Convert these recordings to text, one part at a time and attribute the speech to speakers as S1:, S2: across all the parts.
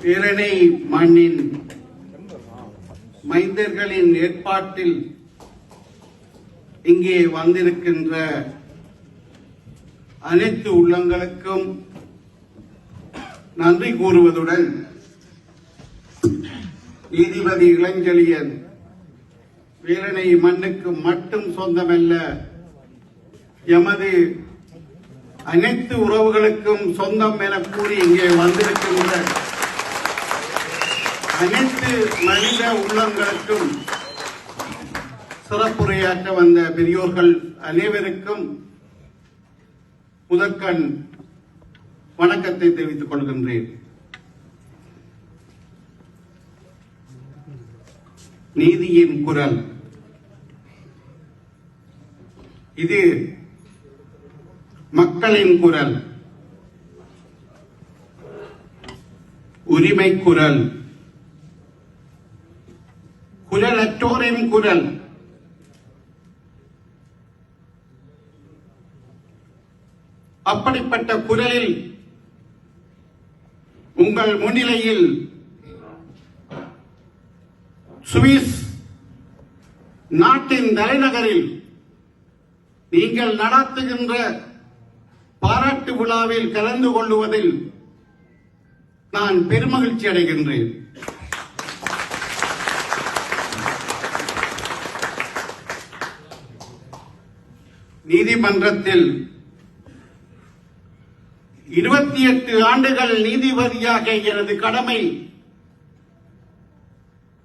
S1: பிறனை மண்ணின் மைந்தர்களின் ஏற்பாட்டில் இங்கே வந்திருக்கின்ற அனைத்து உள்ளங்களுக்கும் நன்றி கூறுவதுடன் நீதிபதி இளஞ்செழியன் வீரனை மண்ணுக்கு மட்டும் சொந்தமல்ல எமது அனைத்து உறவுகளுக்கும் சொந்தம் என கூறி இங்கே வந்திருக்கின்ற அனைத்து மனித உள்ளங்களுக்கும் சிறப்புரையாற்ற வந்த பெரியோர்கள் அனைவருக்கும் முதற்கண் வணக்கத்தை தெரிவித்துக் கொள்கின்றேன். நீதியின் குரல். இது மக்களின் குரல். உரிமை குரல். குரலற்றோரின் குரல். அப்படிப்பட்ட குரலில் உங்கள் முன்னிலையில் சுவிஸ் நாட்டின் தலைநகரில் நீங்கள் நடத்துகின்ற பாராட்டு விழாவில் கலந்து கொள்ளுவதில் நான் பெருமகிழ்ச்சி அடைகின்றேன். நீதிமன்றத்தில் இருபத்தி எட்டு ஆண்டுகள் நீதிபதியாக எனது கடமை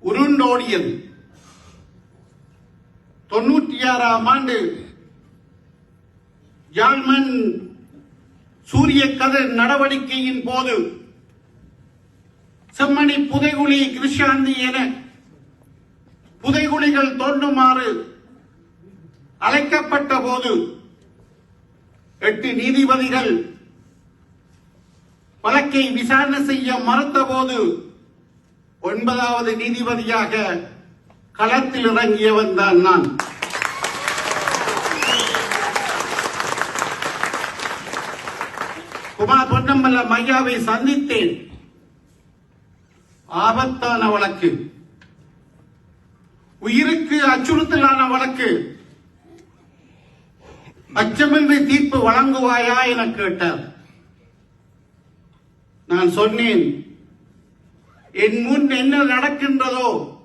S1: உருண்டோடியது. தொன்னூற்றி ஆறாம் ஆண்டு ஜால்மன் சூரிய கதிர் நடவடிக்கையின் போது செம்மணி புதைகுழி கிருஷாந்தி என புதைகுழிகள் தோண்டுமாறு அழைக்கப்பட்ட போது எட்டு நீதிபதிகள் வழக்கை விசாரணை செய்ய மறுத்த போது ஒன்பதாவது நீதிபதியாக களத்தில் இறங்கியவன் தான் நான். குமார் பொன்னம்பல மையாவை சந்தித்தேன். ஆபத்தான வழக்கு. உயிருக்கு அச்சுறுத்தலான வழக்கு. அச்சமின்றி தீர்ப்பு வழங்குவாயா என கேட்டார். நான் சொன்னேன் என் முன் என்ன நடக்கின்றதோ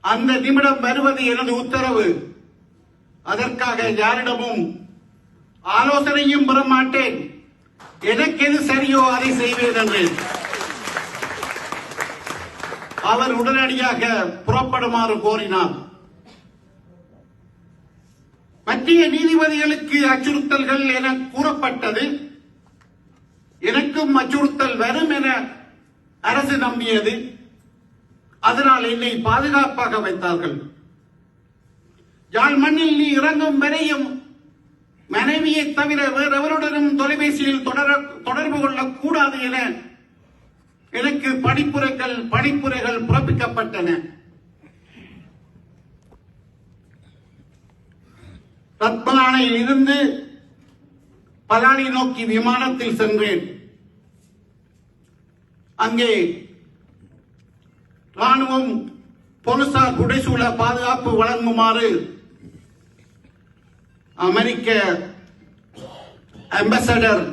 S1: அந்த நிமிடம் வருவது எனது உத்தரவு. அதற்காக யாரிடமும் ஆலோசனையும் பெற மாட்டேன். எனக்கு எது சரியோ அதை செய்வேன் என்று. அவர் உடனடியாக புறப்படுமாறு கோரினார். மத்திய நீதிபதிகளுக்கு அச்சுறுத்தல்கள் என கூறப்பட்டது. எனக்கும் அச்சுறுத்தல் வரும் என அரசு நம்பியது. அதனால் என்னை பாதுகாப்பாக வைத்தார்கள். யாழ் மண்ணில் நீ இறங்கும் வரையும் மனைவியை தவிர வேறெவருடனும் தொலைபேசியில் தொடர தொடர்பு கொள்ளக்கூடாது என எனக்கு படிப்புரைகள் படிப்புரைகள் பிறப்பிக்கப்பட்டன. ரத்மலானையில் இருந்து பலானி நோக்கி விமானத்தில் சென்றேன். அங்கே ராணுவம் போலீசார் புடைசூழ பாதுகாப்பு வழங்குமாறு அமெரிக்க அம்பாசடர்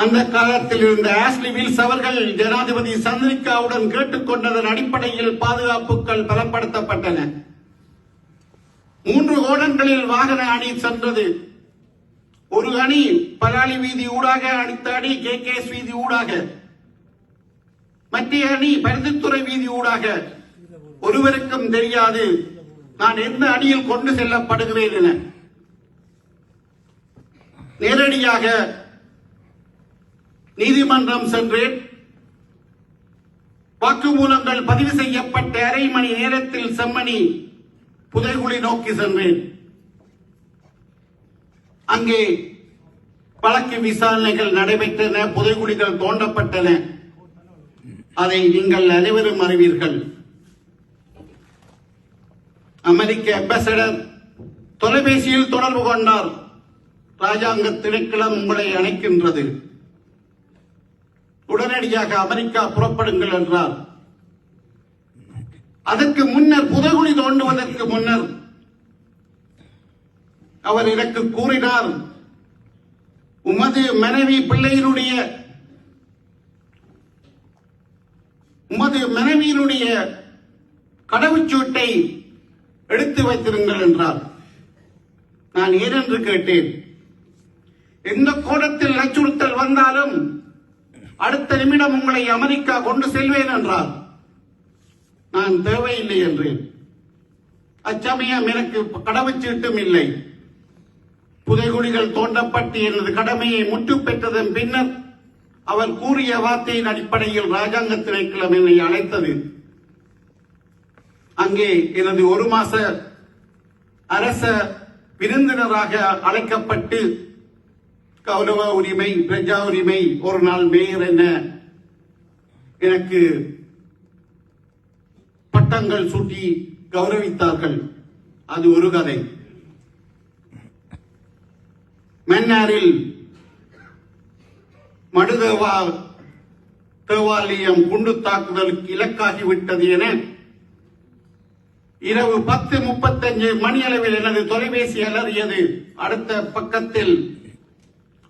S1: அந்த காலத்தில் இருந்த ஆஸ்லி வில்ஸ் அவர்கள் ஜனாதிபதி சந்திரிகாவுடன் கேட்டுக்கொண்டதன் அடிப்படையில் பாதுகாப்புகள் பலப்படுத்தப்பட்டன. மூன்று கோணங்களில் வாகன அணி சென்றது. ஒரு அணி பலாலி வீதி ஊடாக அடுத்த அணி கே கேஸ் வீதி ஊடாக. மத்திய அணி பருத்தித்துறை வீதி ஊடாக. ஒருவருக்கும் தெரியாது நான் எந்த அணியில் கொண்டு செல்லப்படுகிறேன் என. நேரடியாக நீதிமன்றம் சென்றேன். வாக்குமூலங்கள் பதிவு செய்யப்பட்ட அரை மணி நேரத்தில் செம்மணி புதைகுழி நோக்கி சென்றேன். அங்கே வழக்கு விசாரணைகள் நடைபெற்றன புதைகுழிகள் தோண்டப்பட்டன. அதை நீங்கள் அனைவரும் அறிவீர்கள். அமெரிக்க அம்பாசடர் தொலைபேசியில் தொடர்பு கொண்டார். ராஜாங்க திணைக்களம் உங்களை அணைக்கின்றது. உடனடியாக அமெரிக்கா புறப்படுங்கள் என்றார். அதற்கு முன்னர் புதைகுழி தோண்டுவதற்கு முன்னர் அவர் எனக்கு கூறினார் உமது மனைவி பிள்ளையினுடைய உமது மனைவியினுடைய கடவுச்சீட்டை எடுத்து வைத்திருங்கள் என்றார். நான் ஏனென்று கேட்டேன். எந்த கோணத்தில் அச்சுறுத்தல் வந்தாலும் அடுத்த நிமிடம் உங்களை அமெரிக்கா கொண்டு செல்வேன் என்றார். நான் தேவையில்லை என்றேன். அச்சமயம் எனக்கு கடவுச்சீட்டும் இல்லை. புதைகுழிகள் தோண்டப்பட்டு எனது கடமையை முற்று பெற்றதன் பின்னர் அவர் கூறிய வார்த்தையின் அடிப்படையில் ராஜாங்க திணைக்களம் என்னை அழைத்தது. அங்கே எனது ஒரு மாச அரச விருந்தினராக அழைக்கப்பட்டு கௌரவ உரிமை பிரஜா உரிமை ஒரு நாள் மேயர் என்ன? எனக்கு பட்டங்கள் சூட்டி கௌரவித்தார்கள். அது ஒரு கதை. மன்னாரில் மடுதேவா தேவாலயம் குண்டு தாக்குதலுக்கு இலக்காகிவிட்டது என இரவு பத்து முப்பத்தஞ்சு மணி அளவில் எனது தொலைபேசி அலறியது. அடுத்த பக்கத்தில்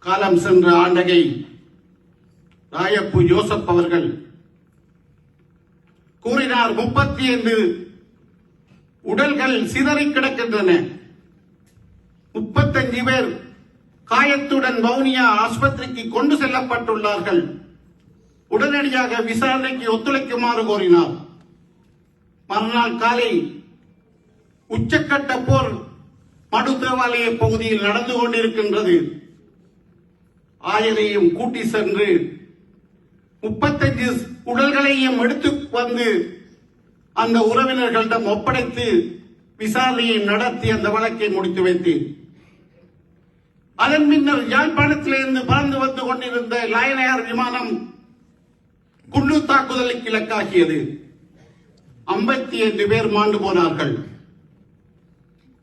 S1: காலம் சென்ற ஆண்டகை ராயப்பு யோசப் அவர்கள் கூறினார் முப்பத்தி ஐந்து உடல்கள் சிதறி கிடக்கின்றன. முப்பத்தஞ்சு பேர் காயத்துடன் வவுனியா ஆஸ்பத்திரிக்கு கொண்டு செல்லப்பட்டுள்ளார்கள். உடனடியாக விசாரணைக்கு ஒத்துழைக்குமாறு கோரினார். மறுநாள் காலை உச்சக்கட்ட போர் மடு பகுதியில் நடந்து கொண்டிருக்கின்றது. ஆயரையும் கூட்டி சென்று முப்பத்தஞ்சு உடல்களையும் எடுத்து வந்து அந்த உறவினர்களிடம் ஒப்படைத்து விசாரணையை நடத்தி அந்த வழக்கை முடித்து வைத்தேன். அதன் பின்னர் யாழ்ப்பாணத்திலிருந்து பறந்து வந்து கொண்டிருந்த லாயனையார் விமானம் குண்டு தாக்குதலுக்கு இலக்காகியது. ஐம்பத்தி ஐந்து பேர் மாண்டு போனார்கள்.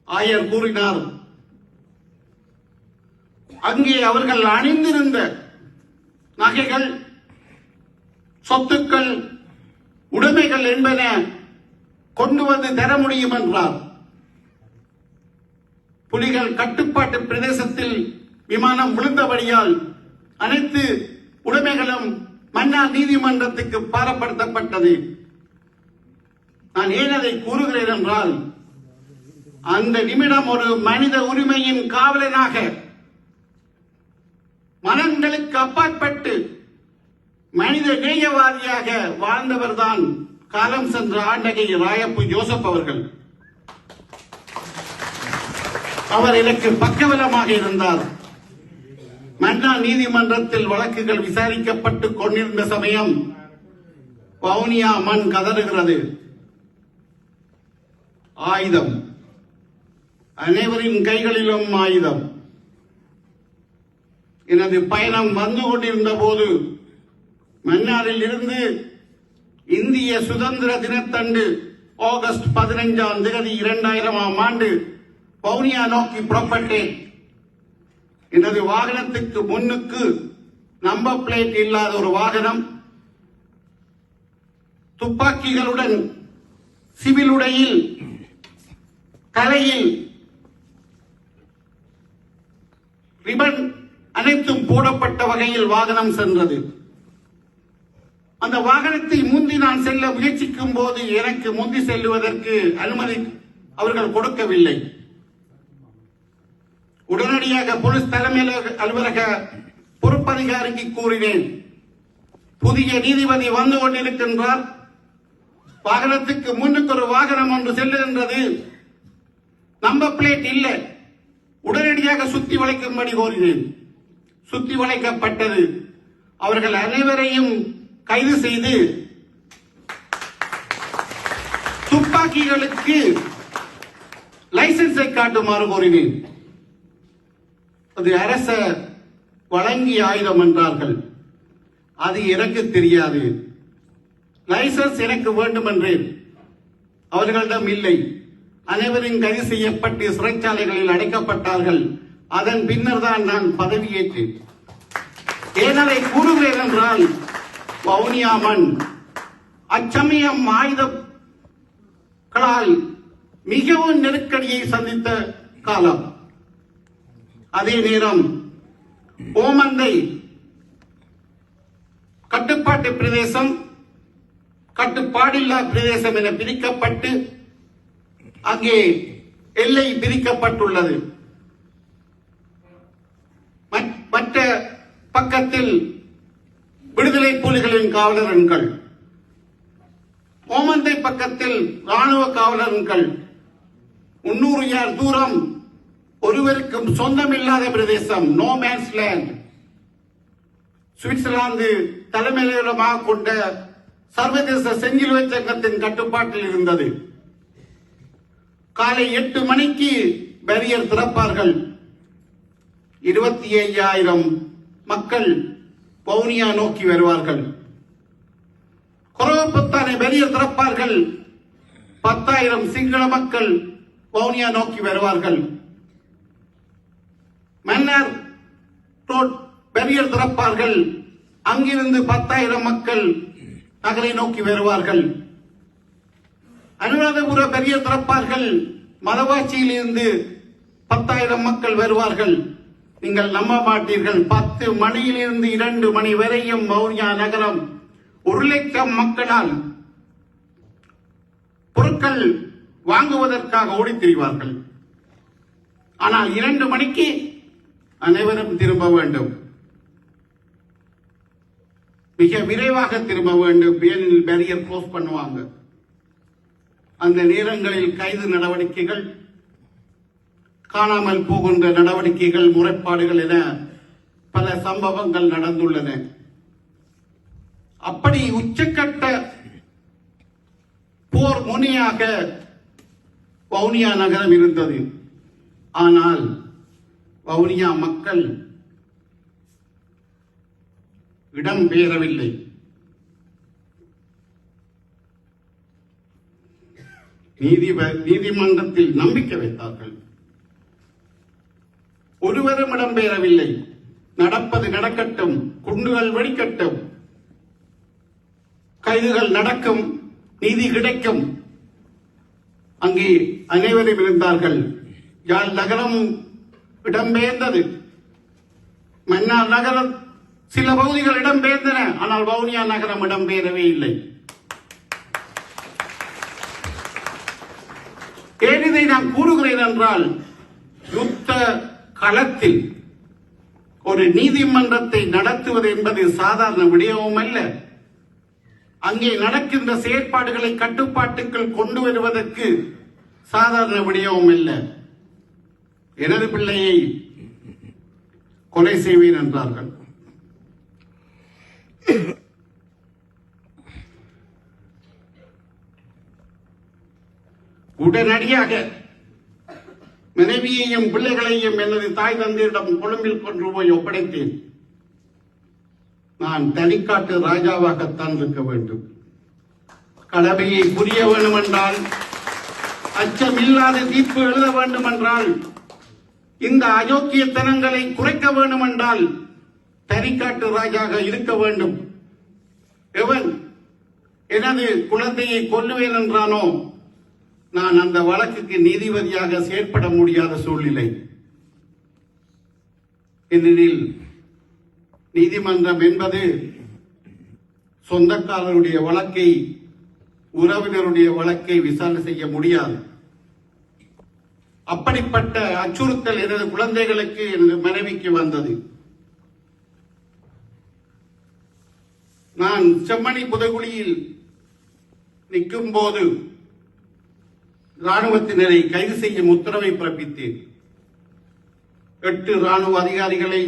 S1: ஆயர் கூறினார் அங்கே அவர்கள் அணிந்திருந்த நகைகள் சொத்துக்கள் உடைமைகள் என்பன கொண்டு வந்து தர முடியும் என்றார். புலிகள் கட்டுப்பாட்டு பிரதேசத்தில் விமானம் விழுந்தபடியால் அனைத்து உடைமைகளும் மன்னார் நீதிமன்றத்துக்கு பாரப்படுத்தப்பட்டது. நான் ஏன் அதை கூறுகிறேன் என்றால் அந்த நிமிடம் ஒரு மனித உரிமையின் காவலனாக மனங்களுக்கு அப்பாற்பட்டு மனித நேயவாதியாக வாழ்ந்தவர்தான் காலம் சென்ற ஆண்டகை ராயப்பு ஜோசப் அவர்கள். அவர் எனக்கு பக்கவலமாக இருந்தார். மன்னா நீதிமன்றத்தில் வழக்குகள் விசாரிக்கப்பட்டு கொண்டிருந்த சமயம் வவுனியா மண் கதறுகிறது. ஆயுதம். அனைவரின் கைகளிலும் ஆயுதம். எனது பயணம் வந்து கொண்டிருந்த போது மன்னாரில் இருந்து இந்திய சுதந்திர தினத்தன்று ஆகஸ்ட் பதினைஞ்சாம் தேதி இரண்டாயிரமாம் ஆண்டு பவுனியா நோக்கி புறப்பட்டேன். எனது வாகனத்துக்கு முன்னுக்கு நம்பர் பிளேட் இல்லாத ஒரு வாகனம் துப்பாக்கிகளுடன் சிவில் உடையில் தலையில் ரிபன் அனைத்தும் போடப்பட்ட வகையில் வாகனம் சென்றது. அந்த வாகனத்தை முந்தி நான் செல்ல முயற்சிக்கும் போது எனக்கு முந்தி செல்லுவதற்கு அனுமதி அவர்கள் கொடுக்கவில்லை. உடனடியாக போலீஸ் தலைமை அலுவலக பொறுப்பதிகாரிக்கு கூறினேன். புதிய நீதிபதி வந்து கொண்டிருக்கின்றார். வாகனத்துக்கு முன்னுக்கு ஒரு வாகனம் ஒன்று செல்லுகின்றது. நம்பர் பிளேட் இல்லை. உடனடியாக சுத்தி வளைக்கும்படி கோரினேன். சுத்தி வளைக்கப்பட்டது. அவர்கள் அனைவரையும் கைது செய்து துப்பாக்கிகளுக்கு லைசன்ஸை காட்டுமாறு கோரினேன். அது அரச வழங்கி ஆயுதம் என்றார்கள். அது எனக்கு தெரியாது. லைசன்ஸ் எனக்கு வேண்டும் என்றேன் அவர்களிடம் இல்லை. அனைவரும் கைது செய்யப்பட்டு சிறைச்சாலைகளில் அடைக்கப்பட்டார்கள். அதன் பின்னர் தான் நான் பதவியேற்றேன் ஏன் அதை கூறுகிறேன் என்றால் வவுனியா மண் அச்சமயம் ஆயுதங்களால் மிகவும் நெருக்கடியை சந்தித்த காலம். அதே நேரம் ஓமந்தை கட்டுப்பாட்டு பிரதேசம் கட்டுப்பாடில்லா பிரதேசம் என பிரிக்கப்பட்டு அங்கே எல்லை பிரிக்கப்பட்டுள்ளது. மற்ற பக்கத்தில் விடுதலை புலிகளின் காவலர்கள் ஓமந்தை பக்கத்தில் ராணுவ காவலர்கள் முன்னூறு யார் தூரம் ஒருவருக்கும் சொந்தமில்லாத பிரதேசம் நோ மேன்ஸ் லேண்ட் சுவிட்சர்லாந்து தலைமையிடமாக கொண்ட சர்வதேச செஞ்சிலுவை சங்கத்தின் கட்டுப்பாட்டில் இருந்தது. காலை எட்டு மணிக்கு பேரியர் திறப்பார்கள். இருபத்தி ஐயாயிரம் மக்கள் வவுனியா நோக்கி வருவார்கள். குறவப்புத்தானை வெளியே திறப்பார்கள். பத்தாயிரம் சிங்கள மக்கள் வவுனியா நோக்கி வருவார்கள். மன்னர் ரோட் பேரியர் திறப்பார்கள். அங்கிருந்து பத்தாயிரம் மக்கள் நகரை நோக்கி வருவார்கள். அனுராதபுர பெரிய திறப்பார்கள். மதவாச்சியில் இருந்து பத்தாயிரம் மக்கள் வருவார்கள். நீங்கள் நம்ப மாட்டீர்கள். பத்து மணியிலிருந்து இரண்டு மணி வரையும் மௌரியா நகரம் ஒரு லட்சம் மக்களால் பொருட்கள் வாங்குவதற்காக ஓடித் திரிவார்கள் ஆனால் இரண்டு மணிக்கு அனைவரும் திரும்ப வேண்டும். மிக விரைவாக திரும்ப வேண்டும். ஏனெனில் பேரியர் க்ளோஸ் பண்ணுவாங்க. அந்த நேரங்களில் கைது நடவடிக்கைகள் காணாமல் போகின்ற நடவடிக்கைகள் முறைப்பாடுகள் என பல சம்பவங்கள் நடந்துள்ளன. அப்படி உச்சக்கட்ட போர் முனையாக வவுனியா நகரம் இருந்தது. ஆனால் வவுனியா மக்கள் இடம் பெயரவில்லை. நீதிமன்றத்தில் நம்பிக்கை வைத்தார்கள். ஒருவரும் இடம்பெயரவில்லை. நடப்பது நடக்கட்டும் குண்டுகள் வெடிக்கட்டும். கைதுகள் நடக்கும் நீதி கிடைக்கும். அங்கே அனைவரும் இருந்தார்கள். யாழ் நகரம் இடம்பெயர்ந்தது. மன்னார் நகரம் சில பகுதிகள் இடம்பெயர்ந்தன. ஆனால் வவுனியா நகரம் இடம்பெயரவே இல்லை. ஏன் இதை நான் கூறுகிறேன் என்றால் யுத்த களத்தில் ஒரு நீதிமன்றத்தை நடத்துவது என்பது சாதாரண விடயமும் அல்ல. அங்கே நடக்கின்ற செயற்பாடுகளை கட்டுப்பாட்டுக்குள் கொண்டு வருவதற்கு சாதாரண விடயமும் அல்ல எனது பிள்ளையை கொலை செய்வேன் என்றார்கள். உடனடியாக மனைவியையும் பிள்ளைகளையும் எனது தாய் தந்தையிடம் கொழும்பில் கொண்டு போய் ஒப்படைத்தேன். நான் தனிக்காட்டு ராஜாவாகத்தான் இருக்க வேண்டும். கடமையை புரிய வேண்டும் என்றால் அச்சம் இல்லாத தீர்ப்பு எழுத வேண்டும் என்றால் இந்த அயோக்கியத்தனங்களை குறைக்க வேண்டும் என்றால் தனிக்காட்டு ராஜாக இருக்க வேண்டும். எவன் எனது குழந்தையை கொல்லுவேன் என்றானோ நான் அந்த வழக்குக்கு நீதிபதியாக செயற்பட முடியாத சூழ்நிலை. ஏனெனில் நீதிமன்றம் என்பது சொந்தக்காரருடைய வழக்கை உறவினருடைய வழக்கை விசாரணை செய்ய முடியாது. அப்படிப்பட்ட அச்சுறுத்தல் எனது குழந்தைகளுக்கு எனது மனைவிக்கு வந்தது. நான் செம்மணி புதகுழியில் நிற்கும் போது ராணுவத்தினரை கைது செய்யும் உத்தரவை பிறப்பித்தேன். எட்டு ராணுவ அதிகாரிகளை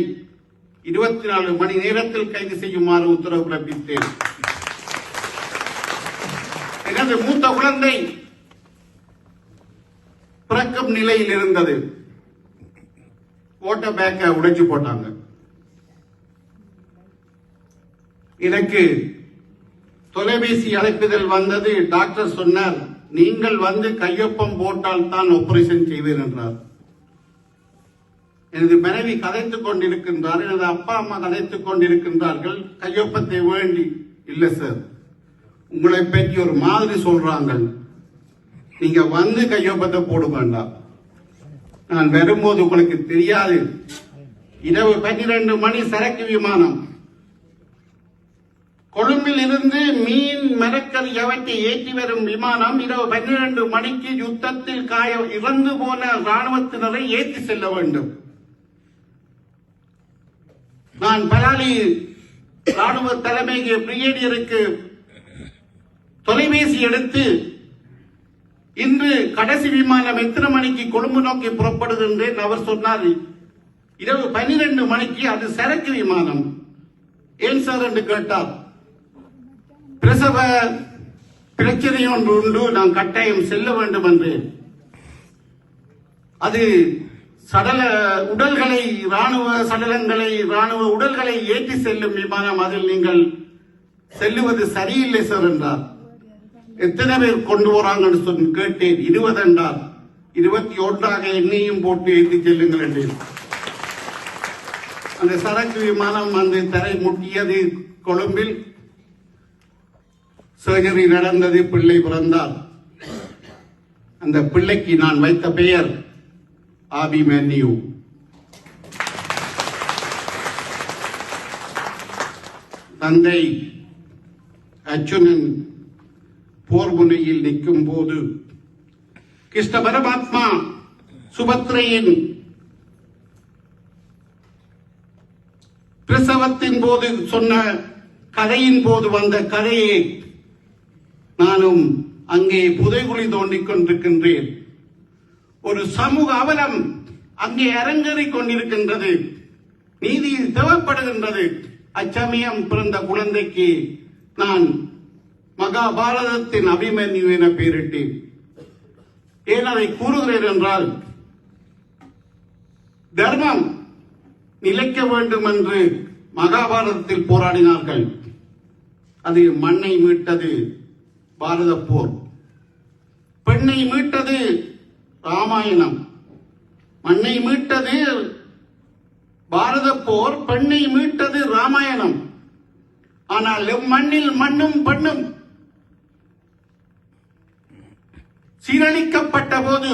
S1: இருபத்தி நாலு மணி நேரத்தில் கைது செய்யுமாறு உத்தரவு பிறப்பித்தேன். எனது மூத்த குழந்தை பிறக்கும் நிலையில் இருந்தது. ஓட்ட பேக்கை உடைச்சு போட்டாங்க. எனக்கு தொலைபேசி அழைப்புதல் வந்தது டாக்டர் சொன்னார் நீங்கள் வந்து கையொப்பம் போட்டால் தான் ஆபரேஷன் செய்வேன் என்றார். எனது மனைவி கதைத்துக் கொண்டிருக்கின்றார் எனது அப்பா அம்மா கதைத்துக் கொண்டிருக்கின்றார்கள் கையொப்பத்தை வேண்டி. இல்லை சார் உங்களை பற்றி ஒரு மாதிரி சொல்றாங்க நீங்க வந்து கையொப்பத்தை போட வேண்டாம். நான் வரும்போது உங்களுக்கு தெரியாது. இரவு பன்னிரண்டு மணி சரக்கு விமானம். கொழும்பில் இருந்து மீன் மரக்கறி அவற்றை ஏற்றி வரும் விமானம் இரவு பன்னிரண்டு மணிக்கு யுத்தத்தில் காய இறந்து போன ராணுவத்தினரை ஏற்றி செல்ல வேண்டும். நான் பலாலி ராணுவ தலைமை பிரிகேடியருக்கு தொலைபேசி எடுத்து இன்று கடைசி விமானம் எத்தனை மணிக்கு கொழும்பு நோக்கி புறப்படுகின்றேன் அவர் சொன்னார் இரவு பன்னிரண்டு மணிக்கு அது சரக்கு விமானம். ஏன் சார் என்று கேட்டார். பிரசவ பிரச்சனை ஒன்று உண்டு. நான் கட்டாயம் செல்ல வேண்டும் என்று. அது சடல உடல்களை ராணுவ சடலங்களை ராணுவ உடல்களை ஏற்றி செல்லும் விமானம் அதில் நீங்கள் செல்லுவது சரியில்லை சார் என்றார். எத்தனை பேர் கொண்டு போறாங்கன்னு சொல்லி கேட்டேன். இருபது என்றார். இருபத்தி ஒன்றாக என்னையும் போட்டு ஏற்றி செல்லுங்கள் என்றேன் அந்த சரக்கு விமானம் அந்த தரை முட்டியது கொழும்பில். சர்ஜரி நடந்தது பிள்ளை பிறந்தார். அந்த பிள்ளைக்கு நான் வைத்த பெயர் ஆபி மேன்யூ தந்தை அர்ஜுனன் போர் முனையில் நிற்கும் போது கிருஷ்ண பரமாத்மா சுபத்ரையின் பிரசவத்தின் போது சொன்ன கதையின் போது வந்த கதையை நானும் அங்கே புதைகுழி தோண்டிக் கொண்டிருக்கின்றேன். ஒரு சமூக அவலம் அங்கே அரங்கேறிக் கொண்டிருக்கின்றது. நீதி தேவைப்படுகின்றது. அச்சமயம் பிறந்த குழந்தைக்கு நான் மகாபாரதத்தின் அபிமன்யு என பெயரிட்டேன். ஏன் அதை கூறுகிறேன் என்றால் தர்மம் நிலைக்க வேண்டும் என்று மகாபாரதத்தில் போராடினார்கள். அது மண்ணை மீட்டது. பாரத போர் பெண்ணை மீட்டது ராமாயணம். மண்ணை மீட்டது பாரத போர் பெண்ணை மீட்டது ராமாயணம். ஆனால் மண்ணில் மண்ணும் பெண்ணும் சீரழிக்கப்பட்ட போது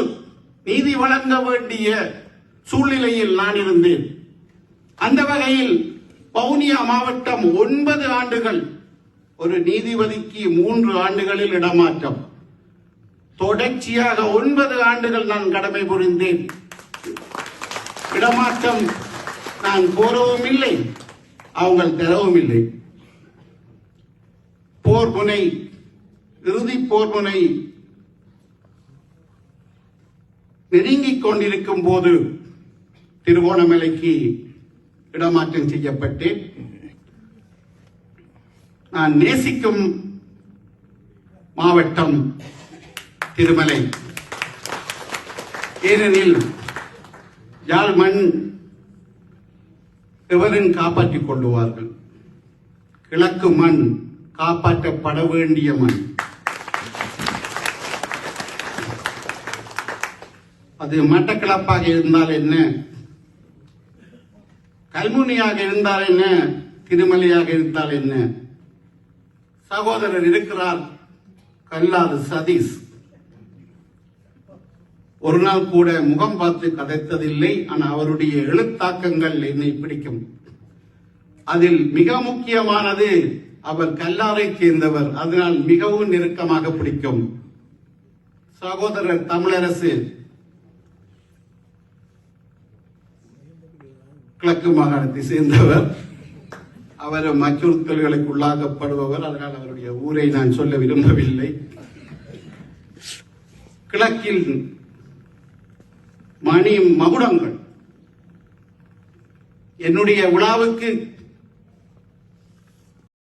S1: நீதி வழங்க வேண்டிய சூழ்நிலையில் நான் இருந்தேன். அந்த வகையில் வவுனியா மாவட்டம் ஒன்பது ஆண்டுகள் ஒரு நீதிபதிக்கு மூன்று ஆண்டுகளில் இடமாற்றம். தொடர்ச்சியாக ஒன்பது ஆண்டுகள் நான் கடமை புரிந்தேன். இடமாற்றம் நான் கோரவும் இல்லை அவங்கள் தரவும் இல்லை போர் முனை இறுதி போர் முனை நெருங்கிக் கொண்டிருக்கும் போது திருவோணமலைக்கு இடமாற்றம் செய்யப்பட்டேன். நான் நேசிக்கும் மாவட்டம் திருமலை. ஏனெனில் யாழ் மண் எவரும் காப்பாற்றிக் கொள்ளுவார்கள். கிழக்கு மண் காப்பாற்றப்பட வேண்டிய மண். அது மட்டக்கிழப்பாக இருந்தால் என்ன? கல்முனியாக இருந்தால் என்ன? திருமலையாக இருந்தால் என்ன? சகோதரர் இருக்கிறார் கல்லாது சதீஷ். ஒரு நாள் கூட முகம் பார்த்து கதைத்ததில்லை ஆனால் அவருடைய எழுத்தாக்கங்கள் என்னை பிடிக்கும். அதில் மிக முக்கியமானது அவர் கல்லாரை சேர்ந்தவர் அதனால் மிகவும் நெருக்கமாக பிடிக்கும். சகோதரர் தமிழரசு. கிழக்கு மாகாணத்தை சேர்ந்தவர். அவர் அச்சுறுத்தல்களுக்கு உள்ளாக்கப்படுபவர் அதனால் அவருடைய ஊரை நான் சொல்ல விரும்பவில்லை. கிழக்கில் மணி மகுடங்கள். என்னுடைய விழாவுக்கு